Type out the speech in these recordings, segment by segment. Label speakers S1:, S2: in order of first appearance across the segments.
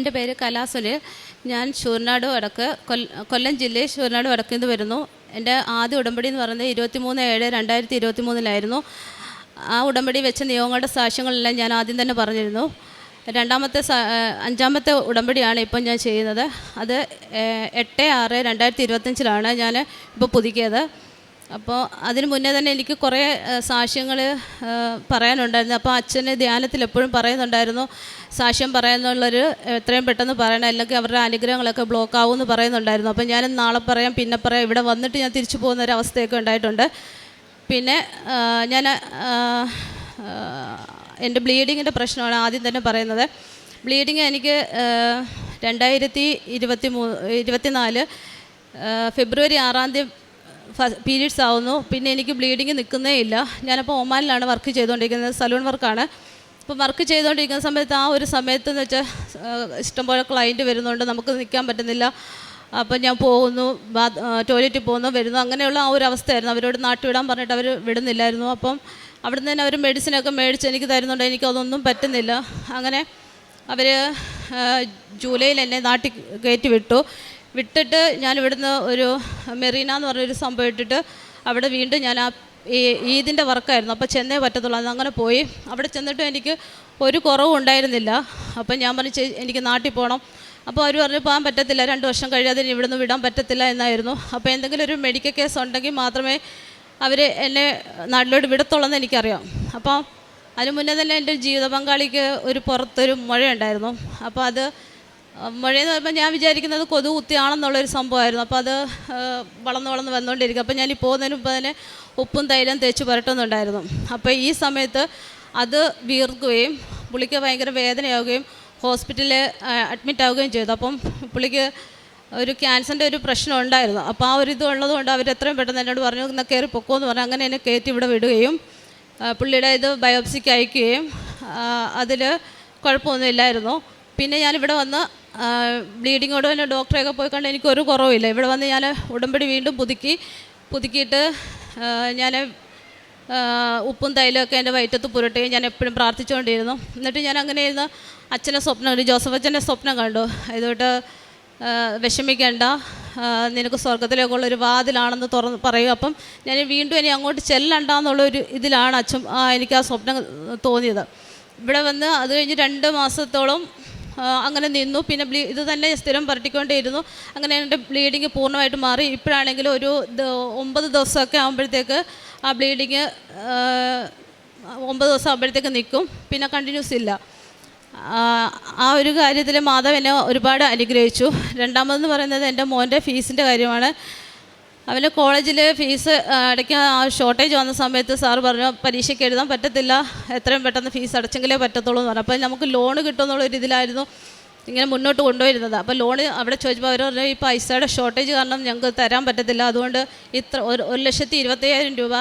S1: എന്റെ പേര് കലാസുൽ ഞാൻ ഷൂർനാട് വടക്ക് കൊല്ലം ജില്ലയിൽ ഷൂർനാട് വടക്കിൽ നിന്ന് വരുന്നു. എന്റെ ആദ്യ ഉടമ്പടി എന്ന് പറയുന്നത് ഇരുപത്തിമൂന്ന് ഏഴ് രണ്ടായിരത്തി ഇരുപത്തി മൂന്നിലായിരുന്നു ആ ഉടമ്പടി വെച്ച നിയമങ്ങളുടെ സാക്ഷ്യങ്ങളെല്ലാം ഞാൻ ആദ്യം തന്നെ പറഞ്ഞിരുന്നു. രണ്ടാമത്തെ അഞ്ചാമത്തെ ഉടമ്പടിയാണ് ഇപ്പം ഞാൻ ചെയ്യുന്നത്. അത് എട്ട് ആറ് രണ്ടായിരത്തി ഇരുപത്തഞ്ചിലാണ് ഞാൻ ഇപ്പോൾ പുതുക്കിയത്. അപ്പോൾ അതിന് മുന്നേ തന്നെ എനിക്ക് കുറേ സാക്ഷ്യങ്ങൾ പറയാനുണ്ടായിരുന്നു. അപ്പോൾ അച്ഛന് ധ്യാനത്തിൽ എപ്പോഴും പറയുന്നുണ്ടായിരുന്നു. സാക്ഷ്യം പറയാന്നുള്ളൊരു എത്രയും പെട്ടെന്ന് പറയണം. അല്ലെങ്കിൽ അവരുടെ അനുഗ്രഹങ്ങളൊക്കെ ബ്ലോക്ക് ആവുമെന്ന് പറയുന്നുണ്ടായിരുന്നു. അപ്പം ഞാൻ നാളെ പറയാം പിന്നെ പറയാം. ഇവിടെ വന്നിട്ട് ഞാൻ തിരിച്ചു പോകുന്ന ഒരു അവസ്ഥയൊക്കെ ഉണ്ടായിട്ടുണ്ട്. പിന്നെ ഞാൻ എന്റെ ബ്ലീഡിങ്ങിന്റെ പ്രശ്നമാണ് ആദ്യം തന്നെ പറയുന്നത്. ബ്ലീഡിങ് എനിക്ക് രണ്ടായിരത്തി ഇരുപത്തി മൂ ഇരുപത്തിനാല് ഫെബ്രുവരി ആറാം തീയതി പീരീഡ്സ് ആവുന്നു. പിന്നെ എനിക്ക് ബ്ലീഡിങ് നിൽക്കുന്നേ ഇല്ല. ഞാനപ്പോൾ ഒമാനിലാണ് വർക്ക് ചെയ്തുകൊണ്ടിരിക്കുന്നത്. സലൂൺ വർക്കാണ്. അപ്പോൾ വർക്ക് ചെയ്തുകൊണ്ടിരിക്കുന്ന സമയത്ത് ആ ഒരു സമയത്ത് എന്ന് വെച്ചാൽ ഇഷ്ടംപോലെ ക്ലയന്റ് വരുന്നുണ്ട്. നമുക്ക് നിൽക്കാൻ പറ്റുന്നില്ല. അപ്പം ഞാൻ പോകുന്നു. ടോയ്ലറ്റിൽ പോകുന്നു. വരുന്നു. അങ്ങനെയുള്ള ആ ഒരു അവസ്ഥയായിരുന്നു. അവരോട് നാട്ടിൽ വിടാൻ പറഞ്ഞിട്ട് അവർ വിടുന്നില്ലായിരുന്നു. അപ്പം അവിടെ നിന്ന് തന്നെ അവർ മെഡിസിനൊക്കെ മേടിച്ച് എനിക്ക് തരുന്നുണ്ട്. എനിക്കതൊന്നും പറ്റുന്നില്ല. അങ്ങനെ അവർ ജൂലൈയിൽ എന്നെ നാട്ടിൽ കയറ്റി വിട്ടു. വിട്ടിട്ട് ഞാൻ ഇവിടുന്ന് ഒരു മെറീന എന്ന് പറഞ്ഞൊരു സംഭവം ഇട്ടിട്ട് അവിടെ വീണ്ടും ഞാൻ ആ ഈ ഈദിന്റെ വർക്കായിരുന്നു. അപ്പോൾ ചെന്നേ പറ്റത്തുള്ളൂ. അങ്ങനെ പോയി. അവിടെ ചെന്നിട്ട് എനിക്ക് ഒരു കുറവും ഉണ്ടായിരുന്നില്ല. അപ്പം ഞാൻ പറഞ്ഞു "ചേ- എനിക്ക് നാട്ടിൽ പോകണം. അപ്പോൾ അവർ പറഞ്ഞു പോകാൻ പറ്റത്തില്ല. രണ്ട് വർഷം കഴിയാതെ ഇവിടുന്ന് വിടാൻ പറ്റത്തില്ല എന്നായിരുന്നു. അപ്പോൾ എന്തെങ്കിലും ഒരു മെഡിക്കൽ കേസ് ഉണ്ടെങ്കിൽ മാത്രമേ അവർ എന്നെ നാട്ടിലോട്ട് വിടത്തുള്ളൂ എന്ന് എനിക്കറിയാം. അപ്പോൾ അതിന് മുന്നേ തന്നെ എന്റെ ജീവിത പങ്കാളിക്ക് ഒരു പുറത്തൊരു മുഴയുണ്ടായിരുന്നു. അപ്പോൾ അത് മുഴയെന്ന് പറയുമ്പോൾ ഞാൻ വിചാരിക്കുന്നത് കൊതു കുത്തിയാണെന്നുള്ളൊരു സംഭവമായിരുന്നു. അപ്പോൾ അത് വളർന്ന് വളർന്ന് വന്നുകൊണ്ടിരിക്കും അപ്പോൾ ഞാൻ പോകുന്നതിന് മുമ്പ് തന്നെ ഉപ്പും തൈലം തേച്ച് പുരട്ടുന്നുണ്ടായിരുന്നു. അപ്പോൾ ഈ സമയത്ത് അത് വീർക്കുകയും പുള്ളിക്ക് ഭയങ്കര വേദനയാവുകയും ഹോസ്പിറ്റലിൽ അഡ്മിറ്റ് ആവുകയും ചെയ്തു. അപ്പം പുള്ളിക്ക് ഒരു ക്യാൻസറിന്റെ ഒരു പ്രശ്നം ഉണ്ടായിരുന്നു. അപ്പോൾ ആ ഒരു ഇത് ഉള്ളതുകൊണ്ട് അവർ എത്രയും പെട്ടെന്ന് എന്നോട് പറഞ്ഞു എന്നാൽ കയറി പൊക്കോന്ന് പറഞ്ഞു. അങ്ങനെ എന്നെ കയറ്റി ഇവിടെ വിടുകയും പുള്ളിയുടെ ഇത് ബയോപ്സിക്ക് അയക്കുകയും അതിൽ കുഴപ്പമൊന്നുമില്ലായിരുന്നു പിന്നെ ഞാനിവിടെ വന്ന് ബ്ലീഡിങ്ങോട് തന്നെ ഡോക്ടറെയൊക്കെ പോയി കണ്ട് എനിക്കൊരു കുറവില്ല ഇവിടെ വന്ന് ഞാൻ ഉടമ്പടി വീണ്ടും പുതുക്കി പുതുക്കിയിട്ട് ഞാൻ ഉപ്പും തൈലമൊക്കെ എന്റെ വയറ്റത്ത് പുരട്ടുകയും ഞാൻ എപ്പോഴും പ്രാർത്ഥിച്ചുകൊണ്ടിരുന്നു. എന്നിട്ട് ഞാൻ അങ്ങനെ ഇരുന്ന് അച്ഛനെ സ്വപ്നം കണ്ടു ജോസഫ് അച്ഛന്റെ സ്വപ്നം കണ്ടു. ഇതോട്ട് വിഷമിക്കേണ്ട. നിനക്ക് സ്വർഗത്തിലേക്കുള്ളൊരു വാതിലാണെന്ന് തുറന്ന് പറയുക. അപ്പം ഞാൻ വീണ്ടും ഇനി അങ്ങോട്ട് ചെല്ലണ്ടെന്നുള്ളൊരു ഇതിലാണ് അച്ഛൻ എനിക്ക് ആ സ്വപ്നം തോന്നിയത്. ഇവിടെ വന്ന് അത് കഴിഞ്ഞ് രണ്ട് മാസത്തോളം അങ്ങനെ നിന്നു. പിന്നെ ബ്ലീ ഇത് തന്നെ സ്ഥിരം പരട്ടിക്കൊണ്ടേയിരുന്നു. അങ്ങനെ എന്റെ ബ്ലീഡിങ് പൂർണമായിട്ട് മാറി. ഇപ്പോഴാണെങ്കിൽ ഒരു ഒമ്പത് ദിവസമൊക്കെ ആകുമ്പോഴത്തേക്ക് ആ ബ്ലീഡിങ് ഒമ്പത് ദിവസം ആകുമ്പോഴത്തേക്ക് നിൽക്കും. പിന്നെ കണ്ടിന്യൂസ് ഇല്ല. ആ ഒരു കാര്യത്തിൽ മാധവ് എന്നെ ഒരുപാട് അനുഗ്രഹിച്ചു. രണ്ടാമതെന്ന് പറയുന്നത് എന്റെ മോന്റെ ഫീസിന്റെ കാര്യമാണ്. അവന് കോളേജിൽ ഫീസ് അടയ്ക്കാൻ ഷോർട്ടേജ് വന്ന സമയത്ത് സാറ് പറഞ്ഞു പരീക്ഷയ്ക്ക് എഴുതാൻ പറ്റത്തില്ല. എത്രയും പെട്ടെന്ന് ഫീസ് അടച്ചെങ്കിലേ പറ്റത്തുള്ളൂ എന്ന് പറഞ്ഞു. അപ്പോൾ നമുക്ക് ലോൺ കിട്ടുമെന്നുള്ളൊരു ഇതിലായിരുന്നു ഇങ്ങനെ മുന്നോട്ട് കൊണ്ടുവരുന്നത്. അപ്പോൾ ലോൺ അവിടെ ചോദിച്ചപ്പോൾ അവർ പറഞ്ഞു ഈ പൈസയുടെ ഷോർട്ടേജ് കാരണം ഞങ്ങൾക്ക് തരാൻ പറ്റത്തില്ല. അതുകൊണ്ട് ഇത്ര ഒരു ഒരു ലക്ഷത്തി ഇരുപത്തയ്യായിരം രൂപ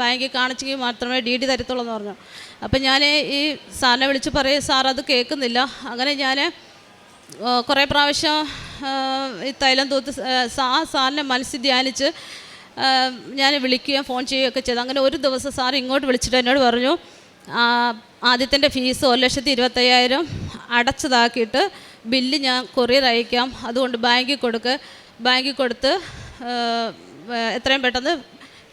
S1: ബാങ്കിൽ കാണിച്ചെങ്കിൽ മാത്രമേ ഡി ഡി തരത്തുള്ളൂ എന്ന് പറഞ്ഞു. അപ്പോൾ ഞാൻ ഈ സാറിനെ വിളിച്ച് പറയും സാർ അത് കേൾക്കുന്നില്ല. അങ്ങനെ ഞാൻ കുറേ പ്രാവശ്യം തൈലം തൂത്ത് ആ, സാറിനെ മനസ്സിൽ ധ്യാനിച്ച് ഞാൻ വിളിക്കുകയും ഫോൺ ചെയ്യുകയൊക്കെ ചെയ്തു. അങ്ങനെ ഒരു ദിവസം സാർ ഇങ്ങോട്ട് വിളിച്ചിട്ട് എന്നോട് പറഞ്ഞു ആദ്യത്തിന്റെ ഫീസ് ഒരു ലക്ഷത്തി ഇരുപത്തയ്യായിരം അടച്ചതാക്കിയിട്ട് ബില്ല് ഞാൻ കൊറിയർ അയക്കാം. അതുകൊണ്ട് ബാങ്കിൽ കൊടുക്ക് ബാങ്കിൽ കൊടുത്ത് എത്രയും പെട്ടെന്ന്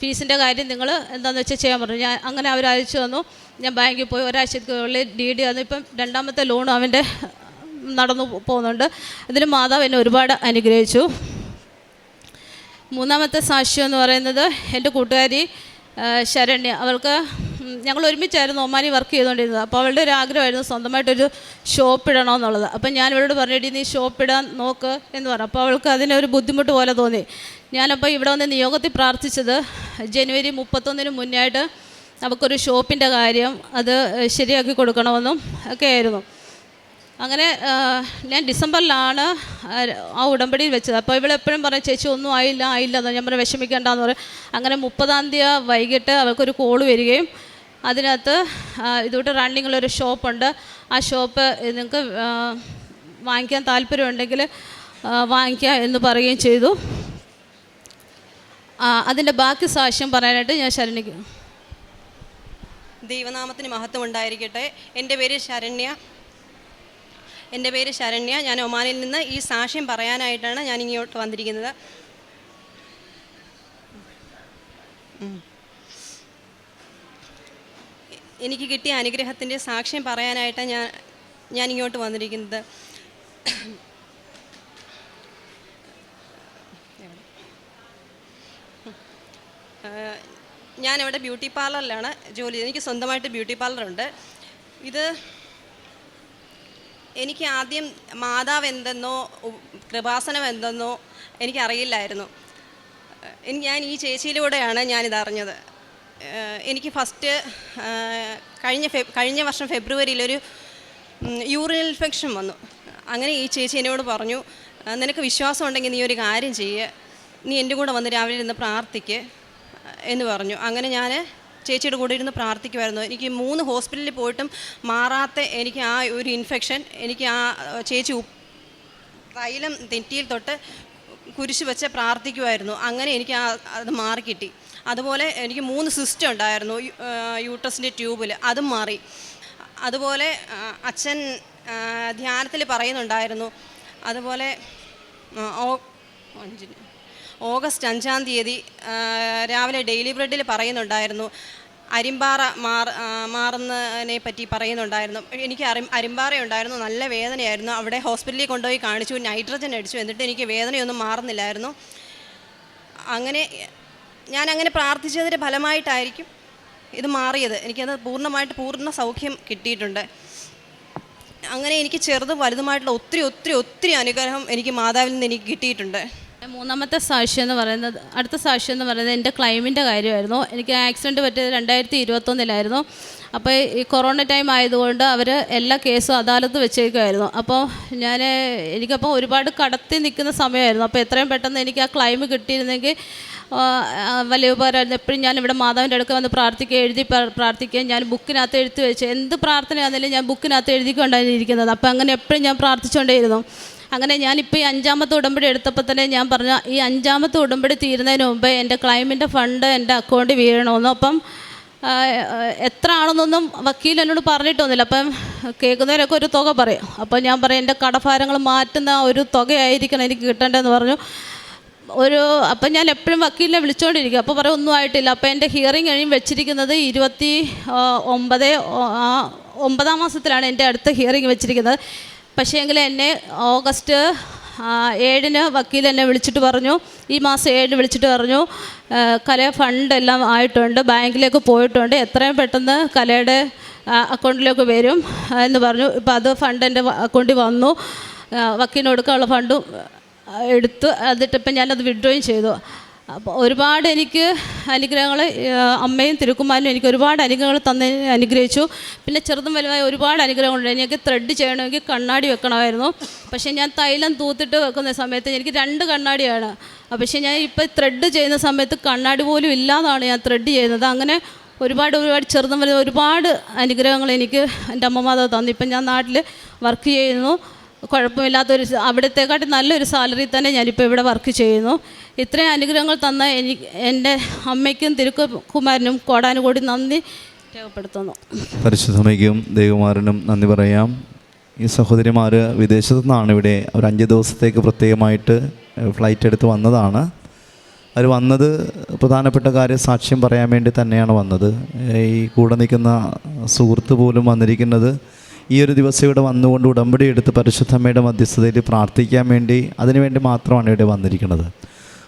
S1: ഫീസിന്റെ കാര്യം നിങ്ങൾ എന്താണെന്ന് വെച്ചാൽ ചെയ്യാൻ പറഞ്ഞു. ഞാൻ അങ്ങനെ അവർ അയച്ചു തന്നു. ഞാൻ ബാങ്കിൽ പോയി ഒരാഴ്ചക്കുള്ളിൽ ഡി ഡി വന്നു. ഇപ്പം രണ്ടാമത്തെ ലോണും അവന്റെ നടന്നു പോകുന്നുണ്ട്. ഇതിൽ മാതാവ് എന്നെ ഒരുപാട് അനുഗ്രഹിച്ചു. മൂന്നാമത്തെ സാക്ഷ്യം എന്ന് പറയുന്നത് എന്റെ കൂട്ടുകാരി ശരണ്യ. അവൾക്ക് ഞങ്ങൾ ഒരുമിച്ചായിരുന്നു ഒമാനി വർക്ക് ചെയ്തുകൊണ്ടിരുന്നത്. അപ്പോൾ അവളുടെ ഒരു ആഗ്രഹമായിരുന്നു സ്വന്തമായിട്ടൊരു ഷോപ്പ് ഇടണമെന്നുള്ളത്. അപ്പം ഞാൻ ഇവളോട് പറഞ്ഞിട്ട് നീ ഷോപ്പ് ഇടാൻ നോക്ക് എന്ന് പറഞ്ഞു. അപ്പോൾ അവൾക്ക് അതിനൊരു ബുദ്ധിമുട്ട് പോലെ തോന്നി. ഞാനപ്പോൾ ഇവിടെ വന്ന് നിയോഗത്തിൽ പ്രാർത്ഥിച്ചത് ജനുവരി മുപ്പത്തൊന്നിന് മുന്നേ ആയിട്ട് നമുക്കൊരു ഷോപ്പിന്റെ കാര്യം അത് ശരിയാക്കി കൊടുക്കണമെന്നും ഒക്കെ ആയിരുന്നു. അങ്ങനെ ഞാൻ ഡിസംബറിലാണ് ആ ഉടമ്പടിയിൽ വെച്ചത്. അപ്പോൾ ഇവളെപ്പോഴും പറയും ചേച്ചി ഒന്നും ആയില്ല ആയില്ല എന്ന് ഞാൻ പറഞ്ഞു വിഷമിക്കേണ്ടെന്ന് പറയും. അങ്ങനെ മുപ്പതാം തീയതി വൈകിട്ട് അവൾക്കൊരു കോൾ വരികയും അതിനകത്ത് ഇതുകൊണ്ട് റണ്ണിങ്ങിലൊരു ഷോപ്പുണ്ട് ആ ഷോപ്പ് നിങ്ങൾക്ക് വാങ്ങിക്കാൻ താല്പര്യമുണ്ടെങ്കിൽ വാങ്ങിക്കാം എന്ന് പറയുകയും ചെയ്തു. അതിന്റെ ബാക്കി സാക്ഷ്യം പറയാനായിട്ട് ഞാൻ ശരണിക്കും
S2: ദൈവനാമത്തിന് മഹത്വം ഉണ്ടായിരിക്കട്ടെ എന്റെ പേര് ശരണ്യ. എന്റെ പേര് ശരണ്യ. ഞാൻ ഒമാനിൽ നിന്ന് ഈ സാക്ഷ്യം പറയാനായിട്ടാണ് ഞാൻ ഇങ്ങോട്ട് വന്നിരിക്കുന്നത്. എനിക്ക് കിട്ടിയ അനുഗ്രഹത്തിന്റെ സാക്ഷ്യം പറയാനായിട്ടാണ് ഞാൻ ഞാൻ ഇങ്ങോട്ട് വന്നിരിക്കുന്നത്. ഞാനിവിടെ ബ്യൂട്ടി പാർലറിലാണ് ജോലി എനിക്ക് സ്വന്തമായിട്ട് ബ്യൂട്ടി പാർലറുണ്ട്. ഇത് എനിക്ക് ആദ്യം മാതാവ് എന്തെന്നോ കൃപാസനം എന്തെന്നോ എനിക്കറിയില്ലായിരുന്നു. ഞാൻ ഈ ചേച്ചിയിലൂടെയാണ് ഞാനിത് അറിഞ്ഞത് എനിക്ക് ഫസ്റ്റ് കഴിഞ്ഞ കഴിഞ്ഞ വർഷം ഫെബ്രുവരിയിലൊരു യൂറിൻ ഇൻഫെക്ഷൻ വന്നു. അങ്ങനെ ഈ ചേച്ചി എന്നോട് പറഞ്ഞു നിനക്ക് വിശ്വാസം ഉണ്ടെങ്കിൽ നീ ഒരു കാര്യം ചെയ്യുക നീ എന്റെ കൂടെ വന്ന് രാവിലെ ഇരുന്ന് പ്രാർത്ഥിക്ക് എന്ന് പറഞ്ഞു. അങ്ങനെ ഞാൻ ചേച്ചിയുടെ കൂടെ ഇരുന്ന് പ്രാർത്ഥിക്കുമായിരുന്നു. എനിക്ക് മൂന്ന് ഹോസ്പിറ്റലിൽ പോയിട്ടും മാറാത്ത എനിക്ക് ആ ഒരു ഇൻഫെക്ഷൻ എനിക്ക് ആ ചേച്ചി തൈലം തെറ്റിയിൽ തൊട്ട് കുരിശ് വെച്ച് പ്രാർത്ഥിക്കുമായിരുന്നു. അങ്ങനെ എനിക്ക് ആ അത് മാറിക്കിട്ടി. അതുപോലെ എനിക്ക് മൂന്ന് സിസ്റ്റം ഉണ്ടായിരുന്നു യൂട്രസിന്റെ ട്യൂബിൽ അതും മാറി. അതുപോലെ അച്ഛൻ ധ്യാനത്തിൽ പറയുന്നുണ്ടായിരുന്നു. അതുപോലെ ഓ- അഞ്ചിന് ഓഗസ്റ്റ് അഞ്ചാം തീയതി രാവിലെ ഡെയിലി ബ്രെഡിൽ പറയുന്നുണ്ടായിരുന്നു. അരിമ്പാറ മാർ മാറുന്നതിനെ പറ്റി പറയുന്നുണ്ടായിരുന്നു. എനിക്ക് അരി അരിമ്പാറ ഉണ്ടായിരുന്നു. നല്ല വേദനയായിരുന്നു. അവിടെ ഹോസ്പിറ്റലിൽ കൊണ്ടുപോയി കാണിച്ചു. നൈട്രജൻ അടിച്ചു. എന്നിട്ട് എനിക്ക് വേദനയൊന്നും മാറുന്നില്ലായിരുന്നു. അങ്ങനെ ഞാൻ അങ്ങനെ പ്രാർത്ഥിച്ചതിന്റെ ഫലമായിട്ടായിരിക്കും ഇത് മാറിയത്. എനിക്കത് പൂർണമായിട്ട് പൂർണ സൗഖ്യം കിട്ടിയിട്ടുണ്ട്. അങ്ങനെ എനിക്ക് ചെറുതും വലുതുമായിട്ടുള്ള ഒത്തിരി ഒത്തിരി ഒത്തിരി അനുഗ്രഹം എനിക്ക് മാതാവിൽ നിന്ന് എനിക്ക് കിട്ടിയിട്ടുണ്ട്.
S1: മൂന്നാമത്തെ സാക്ഷി എന്ന് പറയുന്നത് അടുത്ത സാക്ഷി എന്ന് പറയുന്നത് എന്റെ ക്ലൈമിന്റെ കാര്യമായിരുന്നു. എനിക്ക് ആക്സിഡന്റ് പറ്റിയത് രണ്ടായിരത്തി ഇരുപത്തൊന്നിലായിരുന്നു അപ്പോൾ ഈ കൊറോണ ടൈം ആയതുകൊണ്ട് അവർ എല്ലാ കേസും അദാലത്ത് വെച്ചേക്കുമായിരുന്നു അപ്പോൾ ഞാൻ എനിക്കപ്പോൾ ഒരുപാട് കടത്തി നിൽക്കുന്ന സമയമായിരുന്നു. അപ്പോൾ എത്രയും പെട്ടെന്ന് എനിക്ക് ആ ക്ലൈം കിട്ടിയിരുന്നെങ്കിൽ വലിയ ഉപകാരമായിരുന്നു. എപ്പോഴും ഞാൻ ഇവിടെ മാതാവിന്റെ അടുക്ക വന്ന് പ്രാർത്ഥിക്കുക എഴുതി പ്രാർത്ഥിക്കുകയും പ്രാർത്ഥിക്കുക ഞാൻ ബുക്കിനകത്ത് എഴുതി വെച്ച് എന്ത് പ്രാർത്ഥനയാണെങ്കിലും ഞാൻ ബുക്കിനകത്ത് എഴുതിക്കൊണ്ടായിരുന്നു ഇരിക്കുന്നത്. അപ്പോൾ അങ്ങനെ എപ്പോഴും ഞാൻ പ്രാർത്ഥിച്ചുകൊണ്ടേയിരുന്നു അങ്ങനെ ഞാനിപ്പോൾ ഈ അഞ്ചാമത്തെ ഉടമ്പടി എടുത്തപ്പോൾ തന്നെ ഞാൻ പറഞ്ഞ ഈ അഞ്ചാമത്തെ ഉടമ്പടി തീരുന്നതിന് മുമ്പ് എന്റെ ക്ലൈമിന്റെ ഫണ്ട് എന്റെ അക്കൗണ്ടിൽ വീഴണമെന്ന് അപ്പം എത്ര ആണെന്നൊന്നും വക്കീൽ എന്നോട് പറഞ്ഞിട്ടൊന്നുമില്ല. അപ്പം കേൾക്കുന്നവരൊക്കെ ഒരു തുക പറയും. അപ്പോൾ ഞാൻ പറയും എന്റെ കടഭാരങ്ങൾ മാറ്റുന്ന ഒരു തുകയായിരിക്കണം എനിക്ക് കിട്ടേണ്ടതെന്ന് പറഞ്ഞു. ഒരു അപ്പം ഞാൻ എപ്പോഴും വക്കീലിനെ വിളിച്ചുകൊണ്ടിരിക്കും അപ്പോൾ പറയും ഒന്നും ആയിട്ടില്ല. അപ്പോൾ എന്റെ ഹിയറിംഗ് കഴിയും വെച്ചിരിക്കുന്നത് ഇരുപത്തി ഒമ്പത് ഒമ്പതാം മാസത്തിലാണ് എന്റെ അടുത്ത ഹിയറിംഗ് വെച്ചിരിക്കുന്നത്. പക്ഷേ എങ്കിൽ എന്നെ ഓഗസ്റ്റ് ഏഴിന് വക്കീൽ എന്നെ വിളിച്ചിട്ട് പറഞ്ഞു. ഈ മാസം ഏഴിന് വിളിച്ചിട്ട് പറഞ്ഞു കല ഫണ്ട് എല്ലാം ആയിട്ടുണ്ട് ബാങ്കിലേക്ക് പോയിട്ടുണ്ട് എത്രയും പെട്ടെന്ന് കലയുടെ അക്കൗണ്ടിലേക്ക് വരും എന്ന് പറഞ്ഞു. ഇപ്പോൾ അത് ഫണ്ട് എന്റെ അക്കൗണ്ടിൽ വന്നു. വക്കീലിന് കൊടുക്കാനുള്ള ഫണ്ടും എടുത്ത് എന്നിട്ടിപ്പം ഞാനത് വിഡ്രോയും ചെയ്തു. അപ്പോൾ ഒരുപാട് എനിക്ക് അനുഗ്രഹങ്ങൾ അമ്മയും തിരുക്കുമാരനും എനിക്ക് ഒരുപാട് അനുഗ്രഹങ്ങൾ തന്നെ അനുഗ്രഹിച്ചു. പിന്നെ ചെറുതും വലുതായ ഒരുപാട് അനുഗ്രഹങ്ങളുണ്ട്. എനിക്ക് ത്രെഡ് ചെയ്യണമെങ്കിൽ കണ്ണാടി വെക്കണമായിരുന്നു. പക്ഷേ ഞാൻ തൈലം തൂത്തിട്ട് വെക്കുന്ന സമയത്ത് എനിക്ക് രണ്ട് കണ്ണാടിയാണ്. പക്ഷേ ഞാൻ ഇപ്പോൾ ത്രെഡ് ചെയ്യുന്ന സമയത്ത് കണ്ണാടി പോലും ഇല്ലാതാണ് ഞാൻ ത്രെഡ് ചെയ്യുന്നത്. അങ്ങനെ ഒരുപാട് ഒരുപാട് ചെറുതും വലുതും ഒരുപാട് അനുഗ്രഹങ്ങൾ എനിക്ക് എന്റെ അമ്മമാതാവ് തന്നു. ഇപ്പം ഞാൻ നാട്ടിൽ വർക്ക് ചെയ്യുന്നു. കുഴപ്പമില്ലാത്തൊരു അവിടത്തെക്കാട്ടി നല്ലൊരു സാലറി തന്നെ ഞാനിപ്പോൾ ഇവിടെ വർക്ക് ചെയ്യുന്നു. ഇത്രയും അനുഗ്രഹങ്ങൾ തന്ന എനിക്ക് എന്റെ അമ്മയ്ക്കും തിരുക്കുമാരനും കോടാനുകൂടി നന്ദി രേഖപ്പെടുത്തുന്നു.
S3: പരിശുദ്ധമയ്ക്കും ദേവകുമാരനും നന്ദി പറയാം. ഈ സഹോദരിമാർ വിദേശത്തു നിന്നാണ് ഇവിടെ ഒരു അഞ്ച് ദിവസത്തേക്ക് പ്രത്യേകമായിട്ട് ഫ്ലൈറ്റ് എടുത്ത് വന്നതാണ്. അവർ വന്നത് പ്രധാനപ്പെട്ട കാര്യം സാക്ഷ്യം പറയാൻ വേണ്ടി തന്നെയാണ് വന്നത്. ഈ കൂടെ നിൽക്കുന്ന സുഹൃത്ത് പോലും വന്നിരിക്കുന്നത് ഈ ഒരു ദിവസം ഇവിടെ വന്നുകൊണ്ട് ഉടമ്പടി എടുത്ത് പരിശുദ്ധമ്മയുടെ മധ്യസ്ഥതയിൽ പ്രാർത്ഥിക്കാൻ വേണ്ടി അതിനുവേണ്ടി മാത്രമാണ് ഇവിടെ വന്നിരിക്കുന്നത്.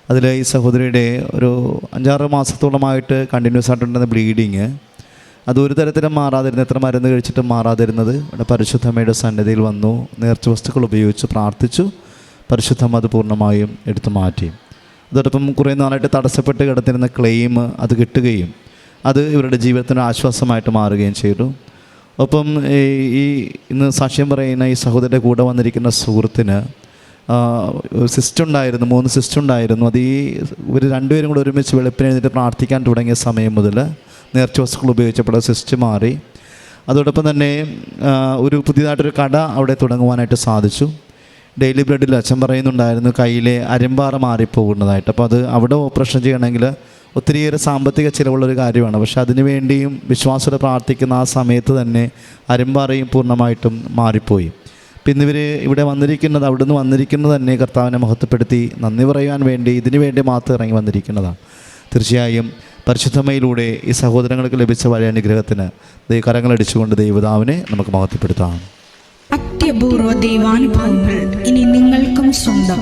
S3: അതിൽ ഈ സഹോദരിയുടെ ഒരു അഞ്ചാറ് മാസത്തോളമായിട്ട് കണ്ടിന്യൂസ് ആയിട്ടുണ്ടെന്ന ബ്ലീഡിങ് അത് ഒരു തരത്തിലും മാറാതിരുന്ന എത്ര മരുന്ന് കഴിച്ചിട്ടും മാറാതിരുന്നത് ഇവിടെ പരിശുദ്ധമ്മയുടെ സന്നിധിയിൽ വന്നു നേർച്ച വസ്തുക്കൾ ഉപയോഗിച്ച് പ്രാർത്ഥിച്ചു പരിശുദ്ധമ്മ അത് പൂർണമായും എടുത്തു മാറ്റി. അതോടൊപ്പം കുറേ നാളായിട്ട് തടസ്സപ്പെട്ട് കിടന്നിരുന്ന ക്ലെയിം അത് കിട്ടുകയും അത് ഇവരുടെ ജീവിതത്തിന് ആശ്വാസമായിട്ട് മാറുകയും ചെയ്തു. ഒപ്പം ഈ ഇന്ന് സാക്ഷ്യം പറയുന്ന ഈ സഹോദരന്റെ കൂടെ വന്നിരിക്കുന്ന സുഹൃത്തിന് സിസ്റ്റം ഉണ്ടായിരുന്നു മൂന്ന് സിസ്റ്റം ഉണ്ടായിരുന്നു. അത് ഈ ഇവർ രണ്ടുപേരും കൂടെ ഒരുമിച്ച് വെളുപ്പിന് എഴുന്നേറ്റ് പ്രാർത്ഥിക്കാൻ തുടങ്ങിയ സമയം മുതൽ നേർച്ച വസ്തുക്കൾ ഉപയോഗിച്ചപ്പോൾ സിസ്റ്റം മാറി. അതോടൊപ്പം തന്നെ ഒരു പുതിയതായിട്ടൊരു കട അവിടെ തുടങ്ങുവാനായിട്ട് സാധിച്ചു. ഡെയിലി ബ്രെഡിൽ അച്ഛൻ പറയുന്നുണ്ടായിരുന്നു കയ്യിലെ അരമ്പാറ മാറിപ്പോകുന്നതായിട്ട്. അപ്പോൾ അത് അവിടെ ഓപ്പറേഷൻ ചെയ്യണമെങ്കിൽ ഒത്തിരിയേറെ സാമ്പത്തിക ചിലവുള്ളൊരു കാര്യമാണ്. പക്ഷെ അതിനുവേണ്ടിയും വിശ്വാസത്തോടെ പ്രാർത്ഥിക്കുന്ന ആ സമയത്ത് തന്നെ അരുമ്പാറയും പൂർണമായിട്ടും മാറിപ്പോയി. അപ്പം ഇന്നിവർ ഇവിടെ വന്നിരിക്കുന്നത് അവിടുന്ന് വന്നിരിക്കുന്നത് തന്നെ കർത്താവിനെ മഹത്വപ്പെടുത്തി നന്ദി പറയാൻ വേണ്ടി ഇതിനു വേണ്ടി മാത്രം ഇറങ്ങി വന്നിരിക്കുന്നതാണ്. തീർച്ചയായും പരിശുദ്ധമയിലൂടെ ഈ സഹോദരങ്ങൾക്ക് ലഭിച്ച വലിയ അനുഗ്രഹത്തിന് കരങ്ങളടിച്ചുകൊണ്ട് ദൈവതാവിനെ നമുക്ക് മഹത്വപ്പെടുത്താം.
S4: അത്യപൂർവ ദൈവാനുഭവങ്ങൾ ഇനി നിങ്ങൾക്കും സ്വന്തം.